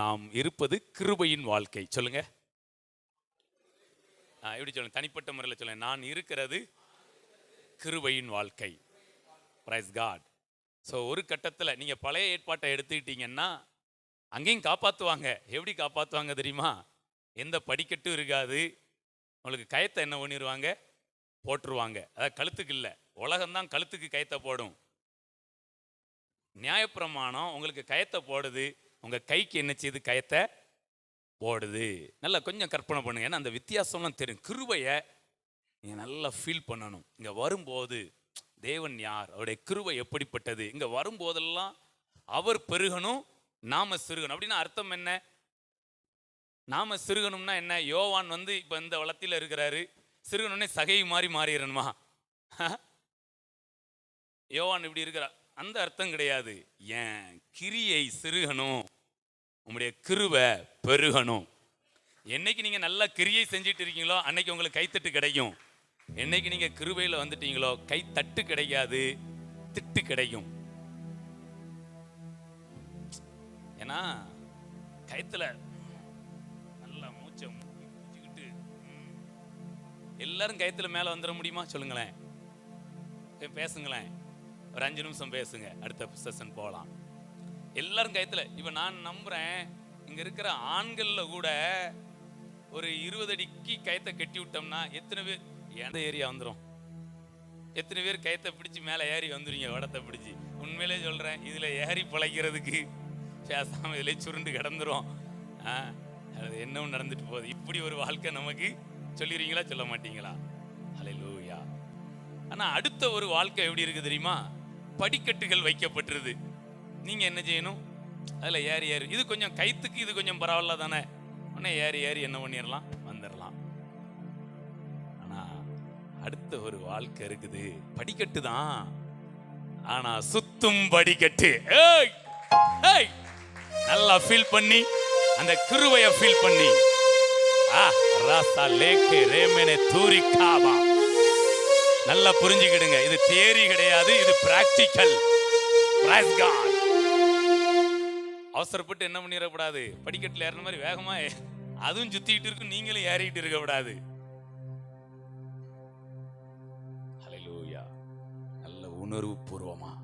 நாம் இருப்பது கிருபையின் வாழ்க்கை. சொல்லுங்க. எப்படி சொல்லுங்க? தனிப்பட்ட முறையில் சொல்லுங்க. நான் இருக்கிறது கிருபையின் வாழ்க்கை. பிரைஸ் காட் ஸோ ஒரு கட்டத்தில் நீங்கள் பழைய ஏற்பாட்டை எடுத்துக்கிட்டீங்கன்னா அங்கேயும் காப்பாற்றுவாங்க எப்படி காப்பாற்றுவாங்க தெரியுமா? எந்த படிக்கட்டும் இருக்காது. உங்களுக்கு கயத்தை என்ன பண்ணிடுவாங்க போட்டுருவாங்க. அதாவது கழுத்துக்கு இல்லை. உலகம்தான் கழுத்துக்கு கயத்தை போடும். நியாயப்பிரமாணம் உங்களுக்கு கயத்தை போடுது. உங்கள் கைக்கு என்ன செய்யுது கயத்தை போடுது. நல்லா கொஞ்சம் கற்பனை பண்ணுங்க. ஏன்னா அந்த வித்தியாசம்லாம் தெரியும். கிருபையை நீங்கள் நல்லா ஃபீல் பண்ணணும். இங்கே வரும்போது தேவன் யார்? அவருடைய கிருபை எப்படிப்பட்டது? இங்கே வரும்போதெல்லாம் அவர் பெருகணும் நாம சிறுகணும். அப்படின்னா அர்த்தம் என்ன? நாம சிறுகணும்னா என்ன? யோவான் வந்து இப்போ இந்த வளத்தில் இருக்கிறாரு. சிறுகணுன்னே சகை மாதிரி மாறிடணுமா? யோவான் இப்படி இருக்கிறா அந்த அர்த்தம் கிடையாது. ஏன்? கிரியை சிறுகணும். உங்களுடைய கிருவை பெருகணும். என்னைக்கு நீங்கள் நல்லா கிரியை செஞ்சுட்டு இருக்கீங்களோ அன்னைக்கு உங்களுக்கு கைத்தட்டு கிடைக்கும். என்னைக்கு நீங்கள் கிருவையில் வந்துட்டீங்களோ கைத்தட்டு கிடைக்காது திட்டு கிடைக்கும். ஏன்னா கைத்தில் நல்லா மூச்சை மூச்சுக்கிட்டு எல்லாரும் கைத்தில் மேலே வந்துட முடியுமா? சொல்லுங்களேன். பேசுங்களேன். ஒரு அஞ்சு நிமிஷம் பேசுங்க. அடுத்த செஷன் போகலாம் எல்லாரும் கயத்துல இப்ப நான் நம்புறேன் இங்க இருக்கிற ஆண்கள்ல கூட ஒரு இருபது அடிக்கு கயத்தை கட்டி விட்டோம்னா எத்தனை பேர்? எந்த ஏரியா வந்துடும் எத்தனை பேர் கயத்தை பிடிச்சு மேலே ஏறி வந்துருங்க வடத்தை பிடிச்சி? உண்மையிலே சொல்றேன் இதுல ஏறி பழைக்கிறதுக்கு பேசாம இதுல சுருண்டு கிடந்துரும். ஆ, அது என்னவும் நடந்துட்டு போகுது? இப்படி ஒரு வாழ்க்கை நமக்கு சொல்லிடுறீங்களா சொல்ல மாட்டீங்களா? ஹalleluya. ஆனா அடுத்த ஒரு வாழ்க்கை எப்படி இருக்கு தெரியுமா? படிக்கட்டுகள் வைக்கப்பட்டிருது. நீங்கள் என்ன செய்யணும்? அதில் ஏறி ஏறி. இது கொஞ்சம் கைத்துக்கு இது கொஞ்சம் பரவாயில்ல தானே? உடனே ஏறி ஏறி என்ன பண்ணிடலாம் வந்துடலாம் ஆனால் அடுத்த ஒரு வாழ்க்கை இருக்குது. படிக்கட்டு தான். ஆனால் சுத்தும் படிக்கட்டு. ஏய்! ஏய்! நல்லா ஃபீல் பண்ணி அந்த கிருவைய ஃபீல் பண்ணி. ஆ ராசா லேக்கு ரேமேனே தூரிக்காபா நல்லா புரிஞ்சுக்கிடுங்க. இது தியரி கிடையாது. இது பிராக்டிக்கல் பிரைஸ் காட் அவசரப்பட்டு என்ன பண்ணிடக்கூடாது? படிக்கட்டில் ஏறின மாதிரி வேகமா ஏ- அதுவும் சுத்திட்டு இருக்கும் நீங்களும் ஏறிட்டு இருக்க கூடாது நல்ல உணர்வு பூர்வமா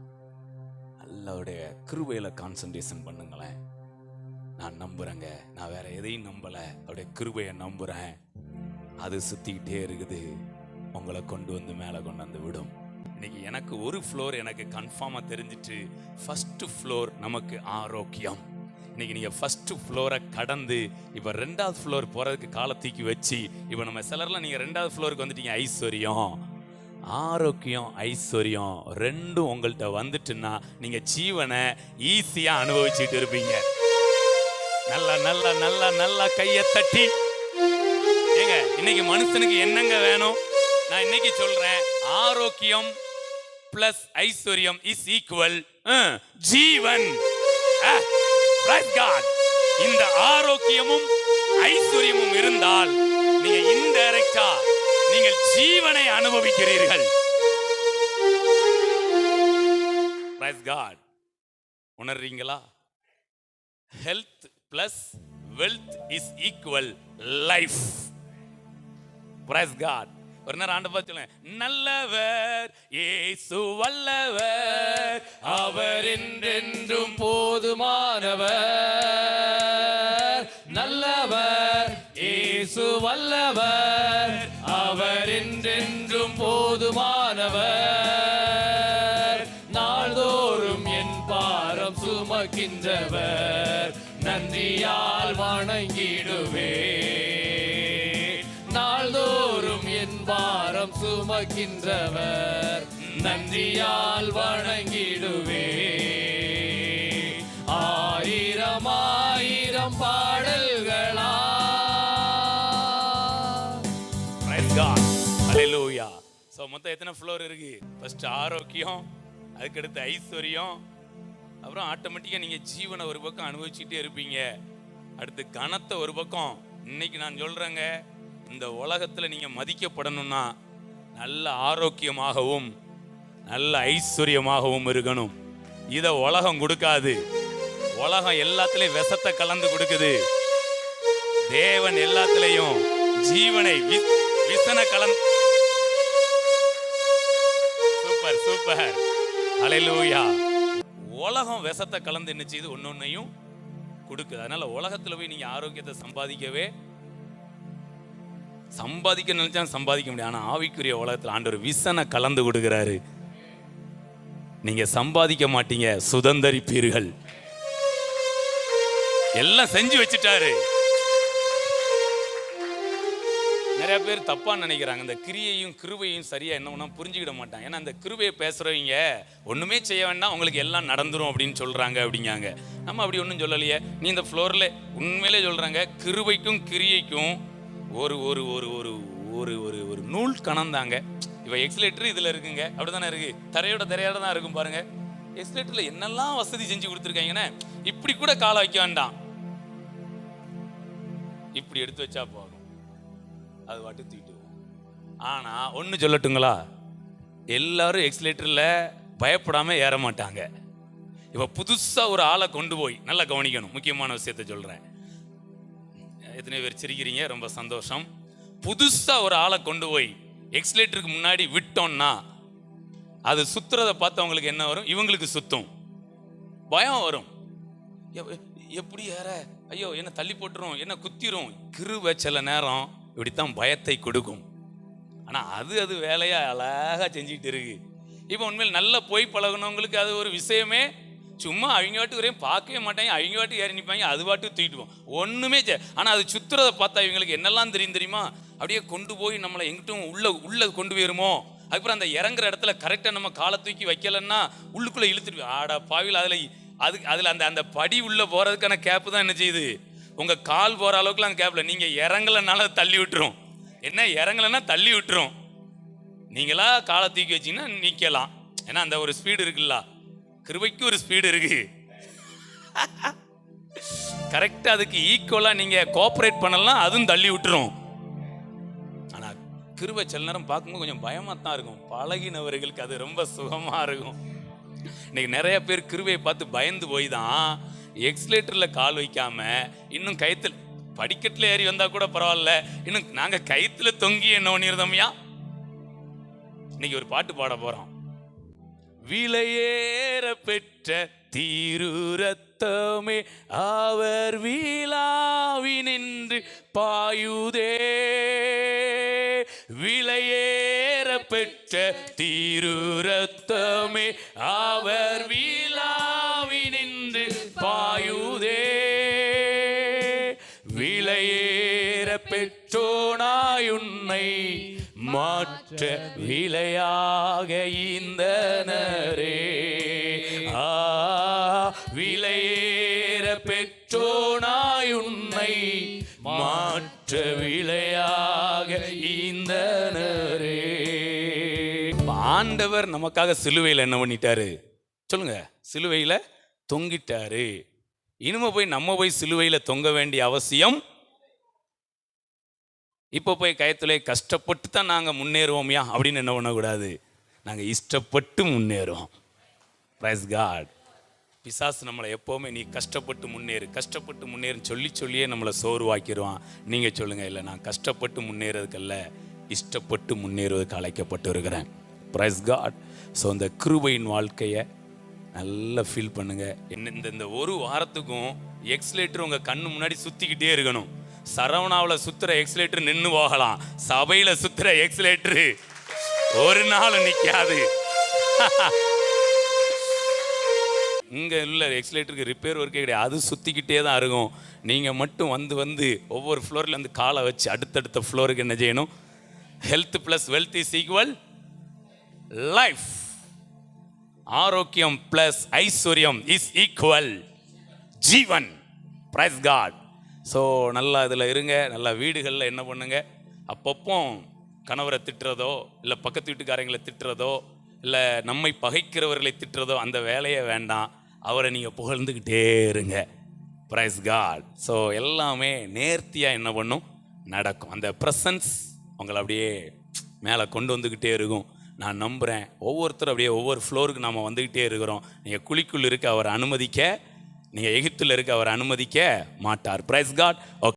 நல்லவுடைய கிருபையில கான்சன்ட்ரேஷன் பண்ணுங்களேன். நான் நம்புறேங்க. நான் வேற எதையும் நம்பல. அவருடைய கிருபையை நம்புறேன். அது சுத்திக்கிட்டே இருக்குது. உங்களை கொண்டு வந்து மேலே கொண்டு வந்து விடும். இன்னைக்கு எனக்கு ஒரு ஃப்ளோர் எனக்கு கன்ஃபார்மாக தெரிஞ்சிட்டு ஃபஸ்ட்டு ஃப்ளோர் நமக்கு ஆரோக்கியம். இன்னைக்கு நீங்கள் ஃபஸ்ட்டு ஃப்ளோரை கடந்து இப்போ ரெண்டாவது ஃப்ளோர் போகிறதுக்கு காலை தூக்கி வச்சு இப்போ நம்ம சிலர்லாம் நீங்கள் ரெண்டாவது ஃப்ளோருக்கு வந்துட்டீங்க ஐஸ்வர்யம். ஆரோக்கியம் ஐஸ்வர்யம் ரெண்டும் உங்கள்கிட்ட வந்துட்டுன்னா நீங்கள் ஜீவனை ஈஸியாக அனுபவிச்சுட்டு இருப்பீங்க. நல்லா நல்லா நல்லா நல்லா கையை தட்டி. ஏங்க இன்னைக்கு மனுஷனுக்கு என்னங்க வேணும்? நான் இன்னைக்கு சொல்றேன் ஆரோக்கியம் பிளஸ் ஐஸ்வர்யம் இஸ் ஈக்குவல் ஜீவன். இந்த ஆரோக்கியமும் ஐஸ்வர்யமும் இருந்தால் நீங்க இன்டைரக்டா நீங்கள் ஜீவனை அனுபவிக்கிறீர்கள். உணர்றீங்களா? Health plus wealth is equal life praise God ஒரு நேரம் ஆண்டு பார்த்து சொல்லுங்க. நல்லவர் ஏசு வல்லவர் அவர் என்றென்றும் போதுமானவர். நல்லவர் ஏசு வல்லவர் அவர் என்றென்றும் போதுமானவர். நாள்தோறும் என் பாரம் சுமக்கின்றவர். நன்றியால் வணங்கிடுவேன். பாரம் சுமக்கின்றவர் நன்றியால் வணங்கிடுவே. ஆயிரம் ஆயிரம் பாடல்களா பிரைஸ் காட் சோ மொத்தம் எத்தனை ஃப்ளோர் இருக்கு? ஃபர்ஸ்ட் ஆரோக்கியம் அதுக்கடுத்து ஐஸ்வர்யம் அப்புறம் ஆட்டோமேட்டிக்காக நீங்கள் ஜீவனை ஒரு பக்கம் அனுபவிச்சுட்டே இருப்பீங்க. அடுத்து கனத்தை ஒரு பக்கம். இன்னைக்கு நான் சொல்கிறேங்க இந்த உலகத்தில் நீங்கள் மதிக்கப்படணும்னா நல்ல ஆரோக்கியமாகவும் நல்ல ஐஸ்வர்யமாகவும் இருக்கணும். இதை உலகம் கொடுக்காது. உலகம் எல்லாத்துலேயும் விஷத்தை கலந்து கொடுக்குது. தேவன் எல்லாத்துலேயும் ஜீவனை விசனை விசன கலந்து சூப்பர் சூப்பர் அலையிலூயா உலகம் விஷத்தை கலந்து என்ன ஒன்று ஒன்றையும் கொடுக்குது. அதனால் உலகத்தில் போய் நீங்கள் ஆரோக்கியத்தை சம்பாதிக்கவே சம்பாதிக்க நினைச்சா சம்பாதிக்க முடியும் ஆனால் ஆவிக்குரிய உலகத்தில் ஆண்டவர் விசனை கலந்து கொடுக்குறாரு. நீங்க சம்பாதிக்க மாட்டீங்க சுதந்திரிப்பீர்கள். எல்லாம் செஞ்சு வச்சுட்டாரு. நிறைய பேர் தப்பா நினைக்கிறாங்க. இந்த கிரியையும் கிருவையும் சரியா என்ன புரிஞ்சுக்கிட மாட்டாங்க. ஏன்னா அந்த கிருவையை பேசுறவங்க ஒண்ணுமே செய்ய வேண்டாம் உங்களுக்கு எல்லாம் நடந்துரும் அப்படின்னு சொல்றாங்க அப்படிங்காங்க. நம்ம அப்படி ஒன்றும் சொல்லலையே. நீ இந்த ஃப்ளோர்ல உண்மையிலே சொல்றாங்க கிருவைக்கும் கிரியைக்கும் ஒரு ஒரு ஒரு ஒரு ஒரு ஒரு ஒரு நூல் கணந்தாங்க. இப்போ எக்ஸலேட்டர் இதில் இருக்குங்க. அப்படிதானே இருக்கு? தரையோட தரையோட தான் இருக்கும் பாருங்க. எக்ஸிலேட்டரில் என்னெல்லாம் வசதி செஞ்சு கொடுத்துருக்காங்கன்னு இப்படி கூட காலை வைக்க வேண்டாம். இப்படி எடுத்து வச்சா போதும். அது வாட்டு தூக்கிட்டு ஆனால் ஒன்று சொல்லட்டுங்களா? எல்லாரும் எக்ஸலேட்டரில் பயப்படாமல் ஏற மாட்டாங்க. இப்போ புதுசாக ஒரு ஆளை கொண்டு போய் நல்லா கவனிக்கணும். முக்கியமான விஷயத்த சொல்கிறேன் எத்தனை பேர் சிரிக்கிறீங்க? ரொம்ப சந்தோஷம். புதுசாக ஒரு ஆளை கொண்டு போய் எக்ஸலேட்டருக்கு முன்னாடி விட்டோம்னா அது சுத்துறதை பார்த்து அவங்களுக்கு என்ன வரும்? இவங்களுக்கு சுத்தும். பயம் வரும். எப்- எப்படி ஏற ஐயோ என்ன தள்ளி போட்டுரும் என்ன குத்திரும்? கிருபை சில நேரம் இப்படித்தான் பயத்தை கொடுக்கும். ஆனால் அது அது வேலையாக அழகாக செஞ்சுக்கிட்டு இருக்கு. இப்போ உண்மையில் நல்லா போய் பழகுனவங்களுக்கு அது ஒரு விஷயமே சும்மா அவங்க வாட்டு வரையும் பார்க்கவே மாட்டாங்க அவங்க வாட்டு ஏறி நிற்பாங்க அது வாட்டு தூக்கிட்டுவோம் ஒன்றுமே ஆனால் செ- அது சுற்றுறதை பார்த்தா இவங்களுக்கு என்னெல்லாம் தெரியும் தெரியுமா? அப்படியே கொண்டு போய் நம்மளை எங்கிட்டும் உள்ள உள்ள கொண்டு போயிருமோ? அதுக்கப்புறம் அந்த இறங்குற இடத்துல கரெக்டாக நம்ம காலை தூக்கி வைக்கலன்னா உள்ளுக்குள்ளே இழுத்துட்டு ஆடா பாவியில் அதில் அதுக்கு அதில் அந்த அந்த படி உள்ளே போகிறதுக்கான கேப்பு தான் என்ன செய்யுது? உங்கள் கால் போகிற அளவுக்குலாம் அந்த கேப்பில் நீங்கள் இறங்கலனால தள்ளி விட்டுரும். என்ன இறங்கலைன்னா தள்ளி விட்டுரும். நீங்களா காலை தூக்கி வச்சீங்கன்னா நிற்கலாம் ஏன்னா அந்த ஒரு ஸ்பீடு இருக்குல்ல. கிருபைக்கு ஒரு ஸ்பீடு இருக்கு. கரெக்டா அதுக்கு ஈக்குவலா நீங்க கோஆபரேட் பண்ணலாம் அதுவும் தள்ளி விட்டுரும். ஆனா கிருபை சில நேரம் பார்க்கும்போது கொஞ்சம் பயமா தான் இருக்கும். பழகினவர்களுக்கு அது ரொம்ப சுகமா இருக்கும். இன்னைக்கு நிறைய பேர் கிருபையை பார்த்து பயந்து போய் தான் எக்ஸலேட்டர்ல கால் வைக்காம இன்னும் கயித்துல படிக்கட்டில் ஏறி வந்தா கூட பரவாயில்ல இன்னும் நாங்க கயித்துல தொங்கி என்ன பண்ணிருந்தோம்யா? இன்னைக்கு ஒரு பாட்டு பாட போறோம். விலையேற பெற்ற தீருரத்தமே. அவர் வீழாவி நின்று பாயுதே. விலையேற பெற்ற தீருரத்தமே. அவர் வீழாவி நின்று பாயுதே. விலையேற பெற்றோனாயுன்னை மாற்ற விலையாக ஈந்தனரே. ஆ விலையேற பெற்றோனாய் உன்னை மாற்ற விலையாக ஈந்தனரே. ஆண்டவர் நமக்காக சிலுவையில் என்ன பண்ணிட்டாரு? சொல்லுங்க. சிலுவையில் தொங்கிட்டாரு. இனிமே போய் நம்ம போய் சிலுவையில் தொங்க வேண்டிய அவசியம் இப்போ போய் கயத்துல கஷ்டப்பட்டு தான் நாங்கள் முன்னேறுவோம்யா அப்படின்னு என்ன பண்ணக்கூடாது? நாங்கள் இஷ்டப்பட்டு முன்னேறுவோம். ப்ரைஸ் காட் பிசாசு நம்மளை எப்போவுமே நீ கஷ்டப்பட்டு முன்னேறு கஷ்டப்பட்டு முன்னேறுன்னு சொல்லி சொல்லியே நம்மளை சோர்வாக்கிடுவான் நீங்கள் சொல்லுங்கள் இல்லை நான் கஷ்டப்பட்டு முன்னேறதுக்கல்ல இஷ்டப்பட்டு முன்னேறுவதற்கு அழைக்கப்பட்டு இருக்கிறேன் ப்ரைஸ் காட் ஸோ அந்த கிருபையின் வாழ்க்கையை நல்லா ஃபீல் பண்ணுங்கள் என்ன இந்த ஒரு வாரத்துக்கும் எக்ஸ்லேட்டர் உங்கள் கண்ணு முன்னாடி சுற்றிக்கிட்டே இருக்கணும். சரவணாவில் சுத்துற எக்ஸலேட்டர் நின்று போகலாம். சபையில் சுத்துற எக்ஸலேட்டரு ஒரு நாள் நிற்காது இங்கே உள்ள எக்ஸலேட்டருக்கு ரிப்பேர் ஒர்க்கே கிடையாது. அது சுற்றிக்கிட்டே தான் இருக்கும். நீங்கள் மட்டும் வந்து வந்து ஒவ்வொரு ஃப்ளோர்லேருந்து காலை வச்சு அடுத்தடுத்த ஃப்ளோருக்கு என்ன செய்யணும்? Health plus wealth is equal life ஆரோக்கியம் ப்ளஸ் ஐஸ்வர்யம் இஸ் ஈக்குவல் ஜீவன். பிரைஸ் காட் ஸோ நல்லா இதில் இருங்க நல்லா வீடுகளில் என்ன பண்ணுங்க? அப்பப்போ கணவரை திட்டுறதோ இல்லை பக்கத்து வீட்டுக்காரங்களை திட்டுறதோ இல்லை நம்மை பகைக்கிறவர்களை திட்டுறதோ அந்த வேலையை வேண்டாம். அவரை நீங்கள் புகழ்ந்துக்கிட்டே இருங்க. ப்ரைஸ் காட் ஸோ எல்லாமே நேர்த்தியாக என்ன பண்ணும்? நடக்கும். அந்த ப்ரெசன்ஸ் உங்களை அப்படியே மேலே கொண்டு வந்துக்கிட்டே இருக்கும். நான் நம்புகிறேன் ஒவ்வொருத்தரும் அப்படியே ஒவ்வொரு ஃப்ளோருக்கு நாம் வந்துக்கிட்டே இருக்கிறோம். நீங்கள் குழிக்குள் இருக்க அவரை அனுமதிக்க நீங்க எகிப்தில் இருக்க அவர் அனுமதிக்க மாட்டார். Price God okay